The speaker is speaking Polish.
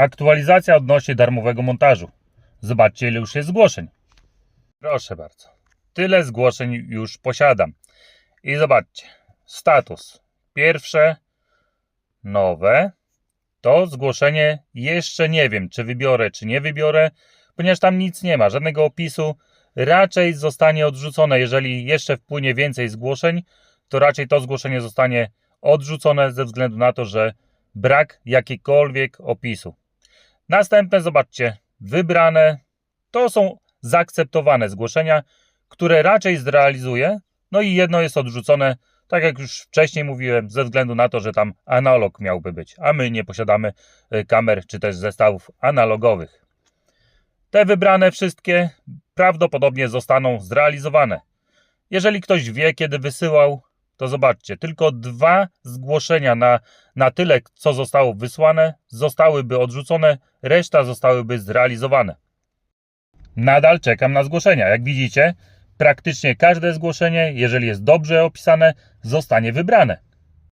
Aktualizacja odnośnie darmowego montażu. Zobaczcie, ile już jest zgłoszeń. Proszę bardzo. Tyle zgłoszeń już posiadam. I zobaczcie. Status. Pierwsze, nowe. To zgłoszenie jeszcze nie wiem, czy wybiorę, czy nie wybiorę, ponieważ tam nic nie ma, żadnego opisu. Raczej zostanie odrzucone, jeżeli jeszcze wpłynie więcej zgłoszeń, to raczej to zgłoszenie zostanie odrzucone ze względu na to, że brak jakiegokolwiek opisu. Następne, zobaczcie, wybrane to są zaakceptowane zgłoszenia, które raczej zrealizuję. No i jedno jest odrzucone, tak jak już wcześniej mówiłem, ze względu na to, że tam analog miałby być, a my nie posiadamy y, kamer czy też zestawów analogowych. Te wybrane wszystkie prawdopodobnie zostaną zrealizowane. Jeżeli ktoś wie, kiedy wysyłał, to zobaczcie, tylko dwa zgłoszenia na, na tyle, co zostało wysłane, zostałyby odrzucone, reszta zostałyby zrealizowane. Nadal czekam na zgłoszenia. Jak widzicie, praktycznie każde zgłoszenie, jeżeli jest dobrze opisane, zostanie wybrane.